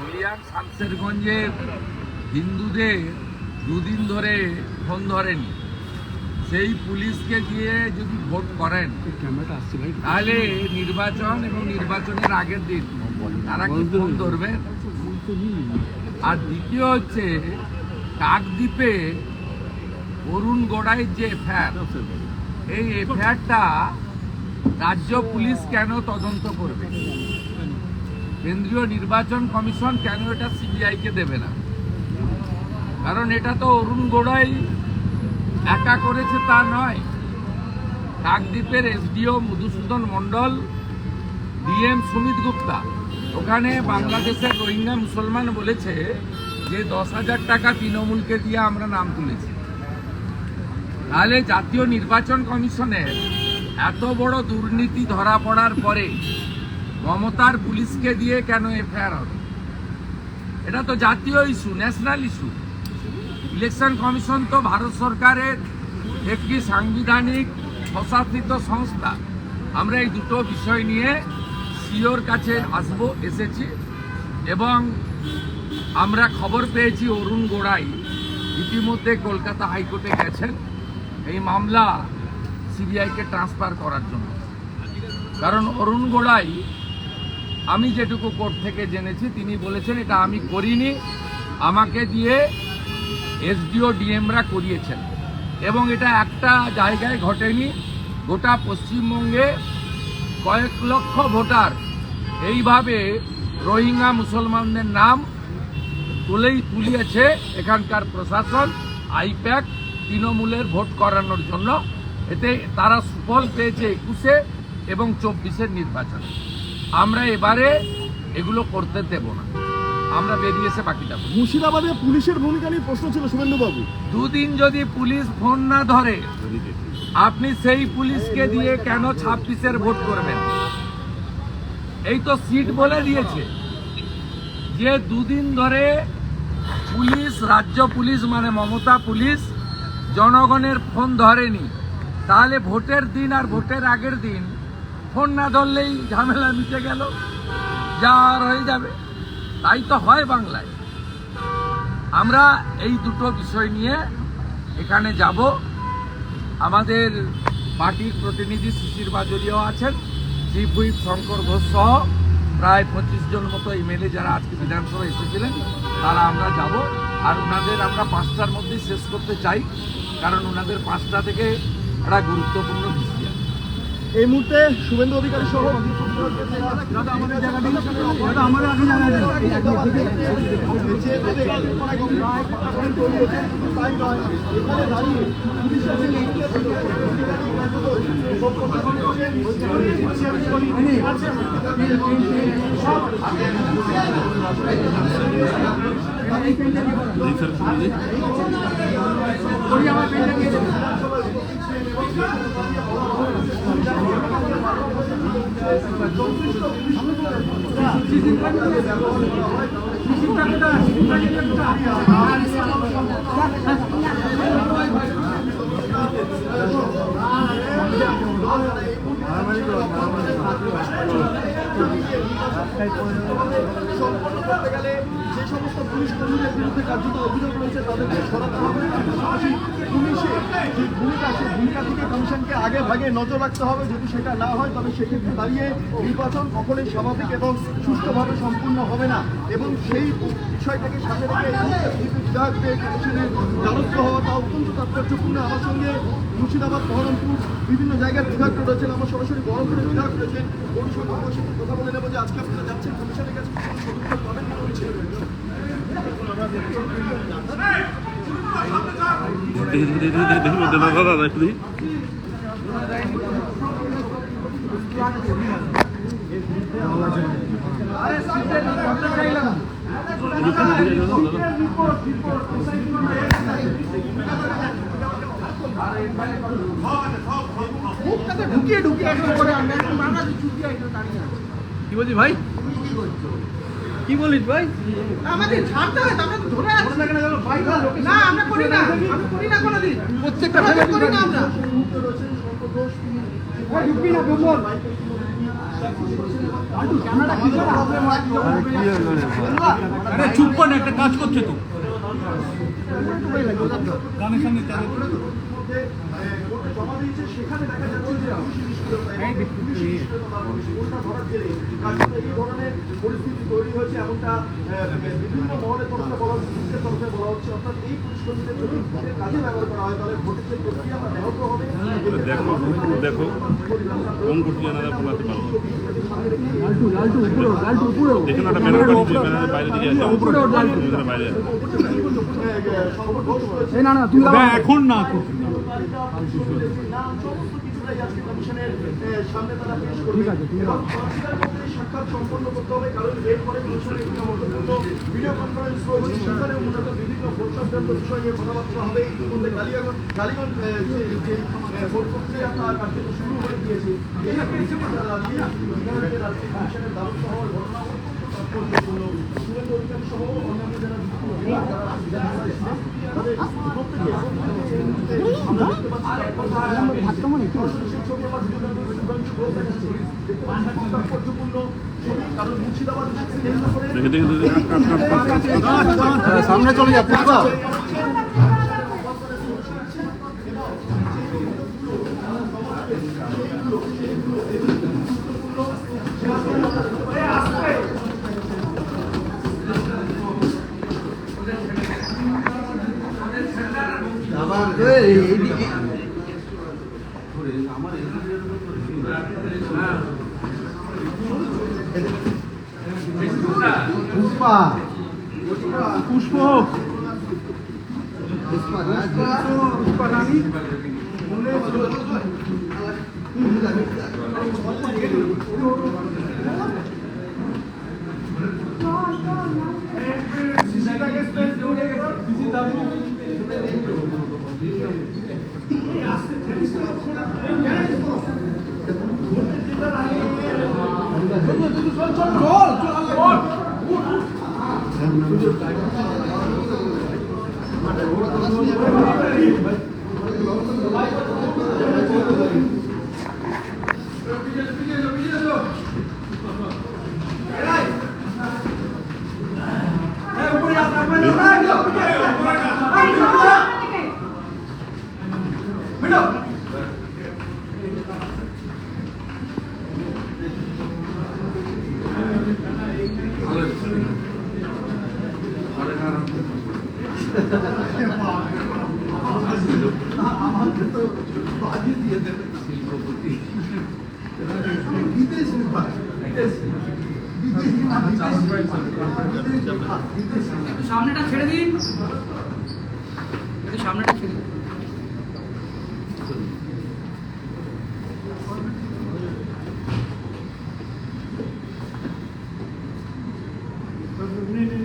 হলিয়ার শামসেরগঞ্জে হিন্দুদের দুদিন ধরে ফোন ধরেনি। সেই পুলিশকে দিয়ে যদি ভোট করেন তাহলে নির্বাচন এবং নির্বাচনের আগের দিন তারা কি ফোন ধরবে? আর দ্বিতীয় হচ্ছে কাকদ্বীপে অরুণ গোড়াইয়ের যে এফআইআর এই এফআইআরটা রাজ্য পুলিশ কেন তদন্ত করবে? কেন্দ্রীয় নির্বাচন কমিশন কেন এটা সিবিআইকে দেবে না? কারণ এটা তো অরুণ গোড়াই একা করেছে তা নয়। কাকদ্বীপের এসডিও মধুসূদন মণ্ডল, ডিএম সুমিত গুপ্তা। ওখানে বাংলাদেশের রোহিঙ্গা মুসলমান বলেছে যে দশ হাজার টাকা তৃণমূলকে দিয়ে আমরা নাম তুলেছি। তাহলে জাতীয় নির্বাচন কমিশনের এত বড় দুর্নীতি ধরা পড়ার পরে মমতার পুলিশকে দিয়ে কেন এফআইআর হবে? এটা তো জাতীয় issue national issue election commission তো ভারত সরকারের একটি সাংবিধানিক প্রশাসিত সংস্থা। আমরা এই দুটো বিষয় নিয়ে সিওর কাছে আসব, এসেছি। এবং আমরা খবর পেয়েছি অরুণ গোড়াই। ইতিমধ্যে কলকাতা হাইকোর্টে গেছেন। এই মামলা সিবিআইকে ট্রান্সফার করার জন্য। কারণ অরুণ গোড়াই আমি যেটুকু কোর্ট থেকে জেনেছি, তিনি বলেছেন, এটা আমি করিনি। আমাকে দিয়ে এসডিও, ডিএমরা করিয়েছেন। এবং এটা একটা জায়গায় ঘটেনি। গোটা পশ্চিমবঙ্গে কয়েক লক্ষ ভোটার। এইভাবে রোহিঙ্গা মুসলমানদের নাম তুলেই তুলিয়েছে এখানকার প্রশাসন, আইপ্যাক, তৃণমূলের ভোট করানোর জন্য। এতে তারা সুফল পেয়েছে একুশে এবং চব্বিশের নির্বাচনে। আমরা এবারে এগুলো করতে দেব না। আমরা বেরিয়ে এসে বাকিটা। মুর্শিদাবাদে পুলিশের ভূমিকা নিয়ে প্রশ্ন ছিল শুভেন্দু বাবু দুদিন যদি পুলিশ ফোন না ধরে আপনি সেই পুলিশকে দিয়ে কেন ছাব্বিশের ভোট করবেন? এই তো সিট বলে দিয়েছে যে দুদিন ধরে পুলিশ রাজ্য পুলিশ মানে মমতা পুলিশ জনগণের ফোন ধরেনি। তাহলে ভোটের দিন আর ভোটের আগের দিন ফোন না ধরলেই ঝামেলা মিটে গেল। যা হয়ে যাবে, তাই তো হয় বাংলায়। আমরা এই দুটো বিষয় নিয়ে এখানে যাব। আমাদের পার্টির প্রতিনিধি শিশির বাজরিয়াও আছেন চিফ হুইপ শঙ্কর ঘোষ সহ প্রায় পঁচিশ জন মতো এমএলএ যারা আজকে বিধানসভায় এসেছিলেন, তারা আমরা যাব। আর ওনাদের আমরা পাঁচটার মধ্যেই শেষ করতে চাই, কারণ ওনাদের পাঁচটা থেকে একটা গুরুত্বপূর্ণ এই মুহূর্তে শুভেন্দু অধিকারী সহ আমাদের জায়গাটি আমাদের আগে জায়গা সম্পন্ন করতে গেলে যে সমস্ত পুলিশ কর্মীদের বিরুদ্ধে কার্যত অভিযোগ রয়েছে তাদেরকে সরাতে হবে। ভূমিকা সেই ভূমিকা থেকে কমিশনকে আগে ভাগে নজর রাখতে হবে। যদি সেটা না হয় তবে সেক্ষেত্রে দাঁড়িয়ে নির্বাচন কখনোই স্বাভাবিক এবং সুষ্ঠুভাবে সম্পূর্ণ হবে না। এবং সেই বিষয়টাকে সামনে রেখে বিভাগের কমিশনের দ্বারস্থ হওয়াটা অত্যন্ত তাৎপর্যপূর্ণ। আমার সঙ্গে মুর্শিদাবাদ বহরমপুর বিভিন্ন জায়গার বিভাগ রয়েছেন। আমার সরাসরি বহরমপুরের বিভাগ রয়েছেন। আমার সাথে কথা বলে নেব যে আজকে আপনারা যাচ্ছেন কমিশনের কাছে পাবেন দেখি দেখি দেখি চুটিয়ে একদম দাঁড়িয়ে আছে। কি বলছি ভাই? কি বলিস ভাই? আমাদের ছাড়তে হয় আমরা তো ধরে আছি না আমরা করি না আমরা করি না কোনোদিন। প্রত্যেকটা করি না আমরা। ঢুকি না আরে চুপ কর একটা কাজ করছে তো। গানের সামনে পরিস্থিতি তৈরি হয়েছে এমনটা বিভিন্ন মহলের তরফে বলা হচ্ছে পুলিশের তরফে বলা হচ্ছে অর্থাৎ এই পুলিশ যদি কাজে ব্যবহার করা হয় তাহলে ভোটের যে প্রক্রিয়া তা ব্যাহত হবে দেখো দেখো কোন কোটি জানারা বলাতে পারব এখানে একটা ব্যানার ব্যানারের বাইরে দিকে আছে ব্যানারের বাইরে আছে না, এখন। না সাক্ষাৎ সম্পন্ন করতে কমিশনের ভিডিও কনফারেন্স রয়েছে সেখানেও মূলত বিভিন্ন ভোট সংক্রান্ত বিষয় নিয়ে কথাবার্তা হবে ইতিমধ্যে কালিয়াগঞ্জ কালীগঞ্জ যে ভোট প্রক্রিয়া তার কার্যত শুরু হয়ে গিয়েছে এই পরিস্থিতি দাঁড়িয়ে বিহারের রাজ্যে কমিশনের দ্বারস্থ হওয়ার ঘটনা পাচ্ছি সরাসরি ছবি আমার ভিডিও শুভেন্দু ঘোষ দেখাচ্ছে দেখতে পাচ্ছি খুব তাৎপর্যপূর্ণ ছবি কারণ মুর্শিদাবাদ ইস্যুকে কেন্দ্র করে দেখে দেখে দেখে সামনে চলে যা পুষ্পা পুষ্পা পুষ্প একটু সামনেটা ছেড়ে দিন। সামনেটা ছেড়ে দিন। হুম